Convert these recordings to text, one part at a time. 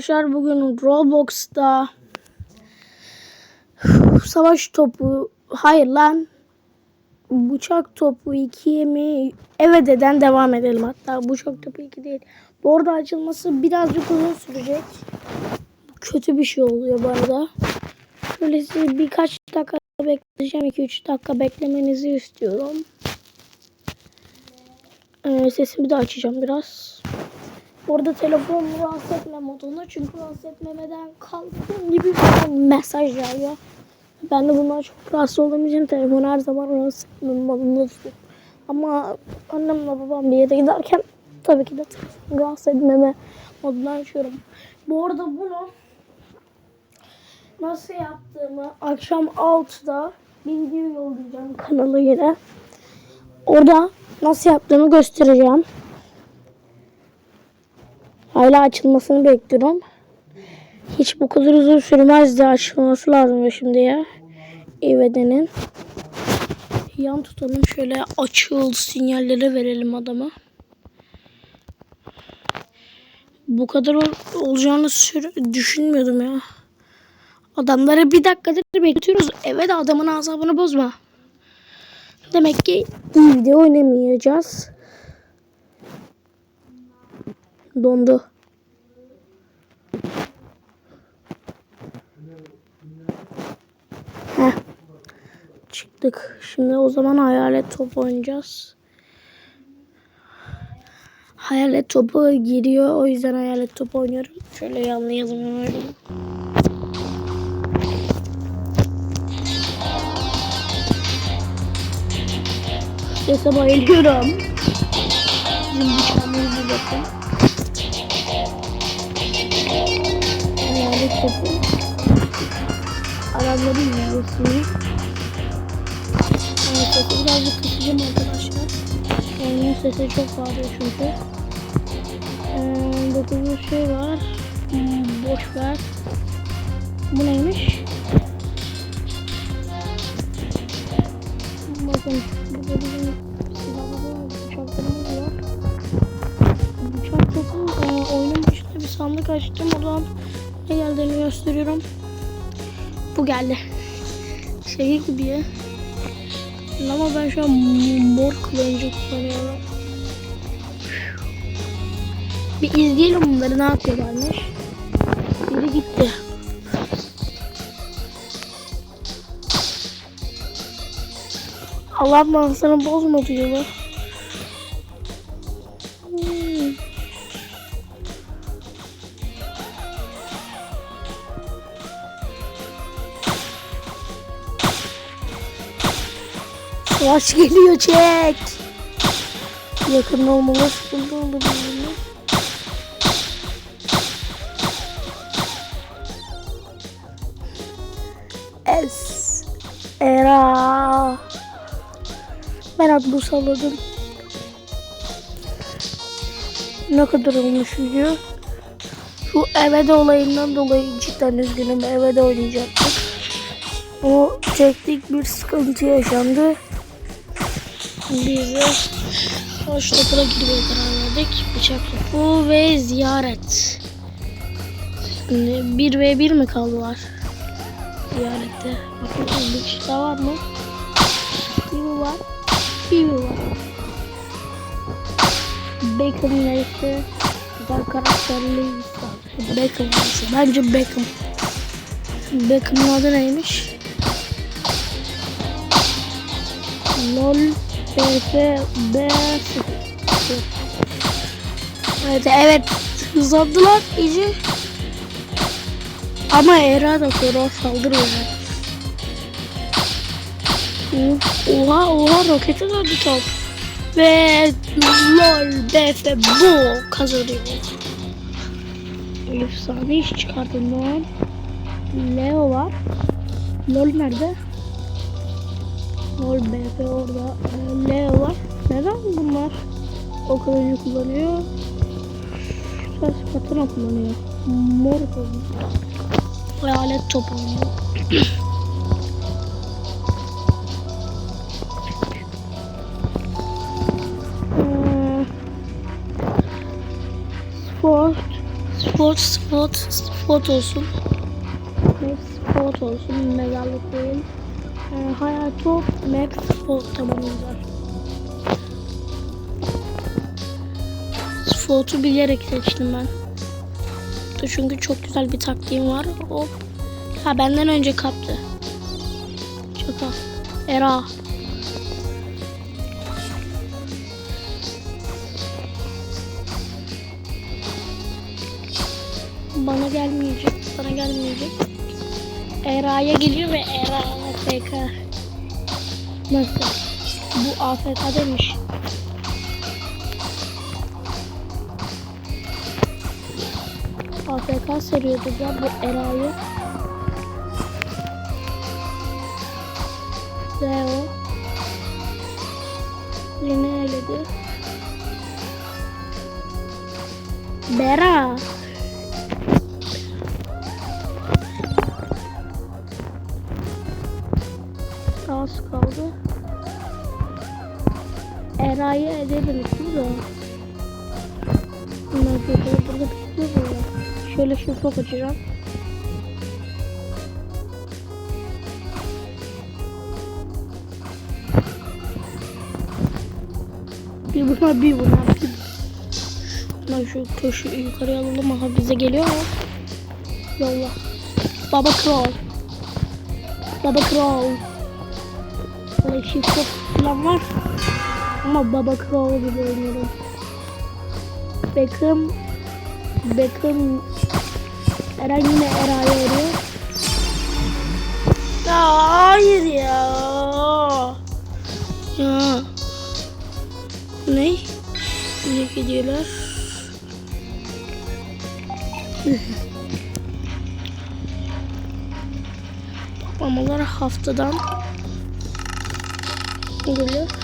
Arkadaşlar bugün Roblox'ta savaş topu hayır lan bıçak topu 2'ye mi evet eden devam edelim hatta bıçak topu 2 değil. Bu arada açılması birazcık uzun sürecek. Kötü bir şey oluyor bu arada. Şöyle size birkaç dakika bekleyeceğim. 2-3 dakika beklemenizi istiyorum. Ee, sesimi de açacağım biraz. Orada telefon rahatsız etme modunda çünkü rahatsız etmemeden kalktığım gibi mesaj geliyor. Ben de bundan çok rahatsız olduğum için telefonu her zaman rahatsız etme modunda tutuyorum. Ama annemle babam bir yere giderken tabii ki de rahatsız etmeme modundan açıyorum. Bu arada bunu nasıl yaptığımı akşam 6'da bir video yollayacağım kanala yine. Orada nasıl yaptığımı göstereceğim. Hala açılmasını bekliyorum. Hiç bu kadar uzun sürmezdi açılması lazım şimdi ya. İvede'nin. Yan tutalım şöyle açıl sinyalleri verelim adama. Bu kadar ol- olacağını düşünmüyordum ya. Adamları bir dakikadır bekliyoruz. Evet adamın azabını bozma. Demek ki iyi video oynamayacağız. Dondu. Çıktık. Şimdi o zaman hayalet top oynayacağız. Hayalet topu giriyor. O yüzden hayalet topu oynuyorum. Şöyle yanlayalım hemen. Sese bayılıyorum. Bizim bıçağımızı bakın. Hayalet topu. Adamların yüzesini. Sesi birazcık kısacağım arkadaşlar. Oyunun sesi çok bağırıyor çünkü. Ee, dokuzun şey var. Hmm, boş ver. Bu neymiş? Bakın burada bizim silahlarımız, bıçaklarımız var. Bıçak topu e, oyunun başında bir sandık açtım. Oradan ne geldiğini gösteriyorum. Bu geldi. Şey gibi ya. Ama ben şu an mor kılıncı kullanıyorum. Bir izleyelim bunları ne yapıyorlarmış. Biri gitti. Allah manzara bozma diyorlar. Savaş geliyor çek. Yakın olmalı sıkıntı oldu bizimle. Es. Era. Ben aklı salladım. Ne kadar olmuş video? Şu evde olayından dolayı cidden üzgünüm. Evde oynayacaktık. O teknik bir sıkıntı yaşandı. Biz de taş topuna girmeye karar verdik. Bıçak topu ve ziyaret. Şimdi 1 ve 1 mi kaldılar? Ziyarette. Bakın bir kişi daha var mı? Bir mi var? Bir mi var? Beckham neyse. Güzel karakterli. Beckham neyse. Bence Beckham. Beckham'ın adı neymiş? LOL TF B Evet evet hızlandılar iyice. Ama Era da sonra saldırıyor. Oha oha rokete döndü top. Ve LOL BF bu kazanıyor. Efsane iş çıkardın lan. Leo var. LOL nerede? LOL BP orada. Ee, Leo var. Neden bunlar o kılıcı kullanıyor? Ses katına kullanıyor. Mor kullanıyor. Hayalet topu. Hmm. Sport. Spor Sport, sport, sport olsun. Sport olsun. Megalık değil. Ee, hayatı map sport tamamlayacağız. Sport'u bilerek seçtim ben. Çünkü çok güzel bir taktiğim var. O ha benden önce kaptı. Şaka. Era. Bana gelmeyecek. Bana gelmeyecek. Era'ya geliyor ve Era AFK. Nasıl? Bu AFK demiş. AFK sarıyordu ya bu Era'yı. Ve o yeni eledi. Bera. Era'yı edebilirsin de. Bunlar burada burada bekliyor ya. Şöyle şifre açacağım. Bir buna bir buna bir. Lan şu köşe yukarıya alalım. Aha bize geliyor? Yolla. Baba Kral. Baba Kral. Böyle şifre falan var. Ama Baba Kral gibi oynuyorum. Beckham Beckham Eren yine Era'yı arıyor. Ya hayır ya. Ya. Ne? Ne gidiyorlar? Toplamalar haftadan oluyor.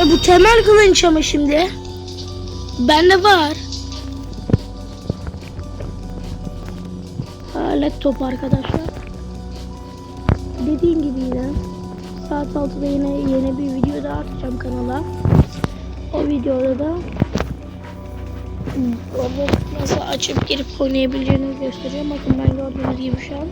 E bu temel kılınç ama şimdi. Bende var. Alet top arkadaşlar. Dediğim gibi yine saat 6'da yine yeni bir video daha atacağım kanala. O videoda da Roblox nasıl açıp girip oynayabileceğini göstereceğim. Bakın ben gördüğünüz gibi şu an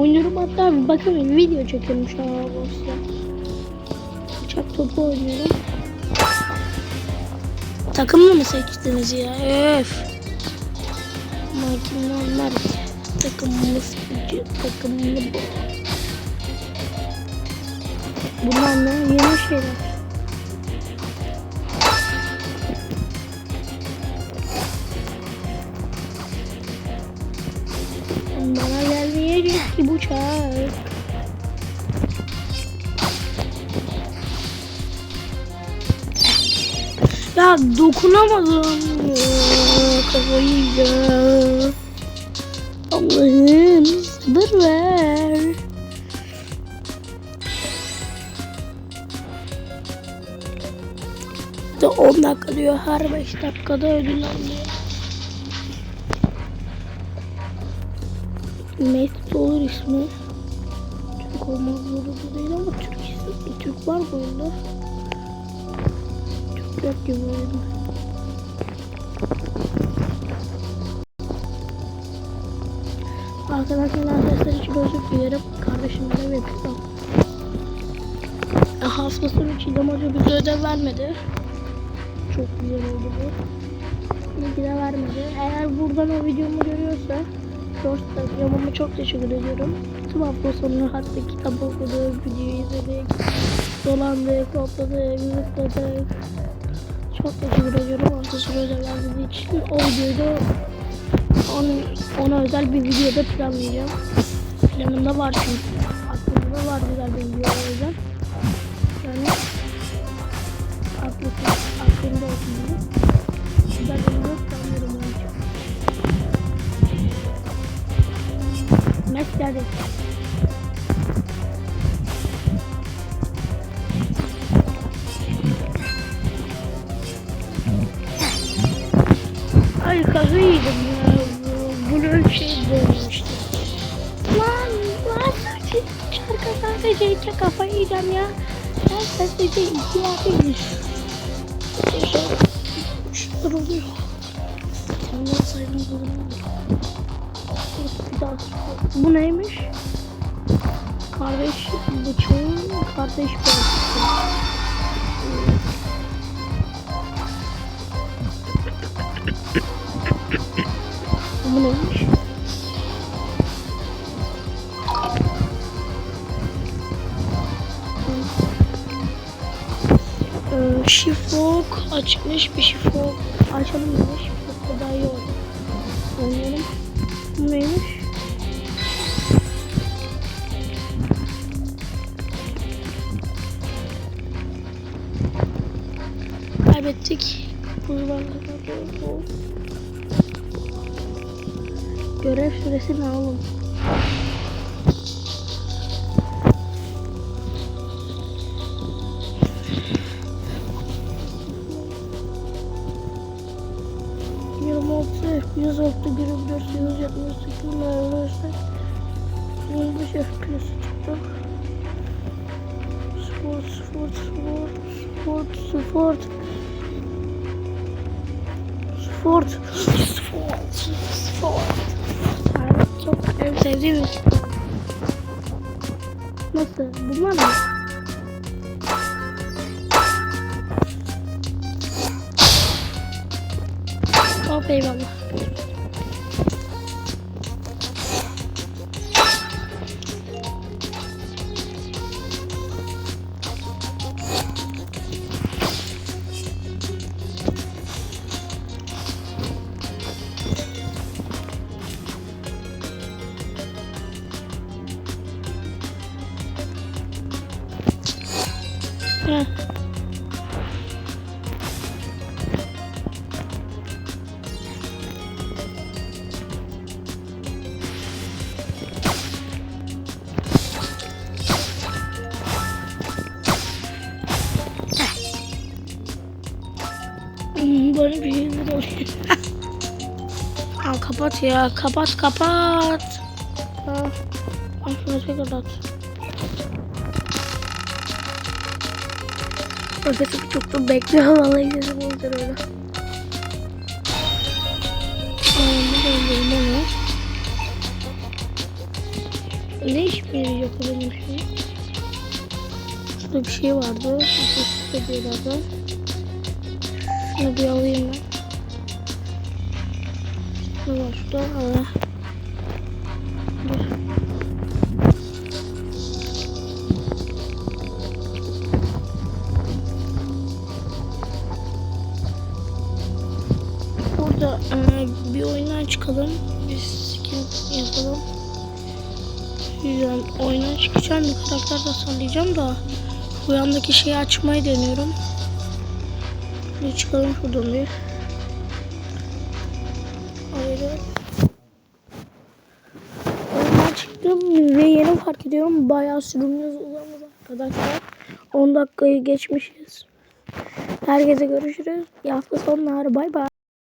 oynuyorum. Hatta bakın video çekiyorum şu an Roblox'ta. Uçak topu oynuyorum. Takımlı mı seçtiniz ya? Öf. Makineler takımımız takımlı bu. Bunlar ne? Yeni şeyler. Bana gelmeyecek ki bu çağ. Ya dokunamadım. Kafayı yiyeceğim. Allah'ım sabır ver. De 10 dakika diyor her 5 dakikada ödül alıyor. Mesut olur ismi. Türk olmak zorunda değil ama Türk, Türk var bu oyunda. Yok gibi oyunda. Arkadaşlar sesler için özür dilerim. Kardeşim ödev yapıyor. E, hafta sonu Çiğdem Hoca bize ödev vermedi. Çok güzel oldu bu. Ki de vermedi. Eğer buradan o videomu görüyorsa Shorts'ta yorumuma çok teşekkür ediyorum. Tüm hafta sonu hatta kitap okuduk, video izledik, dolandık, topladık, zıpladık. Teşekkür ediyorum hafta sonu ödev verdiği için. O videoyu da onun, ona özel bir videoda planlayacağım. Planımda var çünkü. Aklımda var güzel bir video yüzden. Yani aklımda, aklımda olsun. Güzel bir video planlıyorum onun Ay kafayı yedim ya. Bu- Bunu şey demişti. Lan lan şarkı sadece iki kafayı yiyeceğim ya. Ben sadece iki yapayım. Karakter oluyor. Sen ne saydın bunu? Bir daha. Bu neymiş? Kardeş bıçağın kardeş bıçağı. Şifok açmış bir şifok. Açalım demiş. Da daha iyi oldu. Oynayalım. Bu neymiş? Kaybettik. Görev süresi ne oğlum? Yirmi altı, yüz altı, yirmi dört, yüz yetmiş sekiz, neredeyse yirmi beş FPS çıktı. Sport, sport, sport, sport, sport. Sport, sport, sport. Evet, çok en sevdiğim. Nasıl? Bunlar mı? Eyvallah. Heh. Şey. Aa, kapat ya. Kapat kapat. Ha. Şunu tekrar at. Orada çok da bekliyor vallahi dedim olacak öyle. Ne iş yarayacak o benim şey? Şurada bir şey vardı. Şurada bir yerden. Şunu bir alayım ben. Dur. Burada e, bir oyundan çıkalım. Bir skin yapalım. Güzel. Oyundan çıkacağım. Bir karakter tasarlayacağım da. Bu yandaki şeyi açmayı deniyorum. Bir çıkalım şuradan bir. Oyundan çıktım ve yeni fark ediyorum. Bayağı sürümümüz uzamaz arkadaşlar. 10 dakikayı geçmişiz. Herkese görüşürüz. İyi hafta sonları. Bay bay.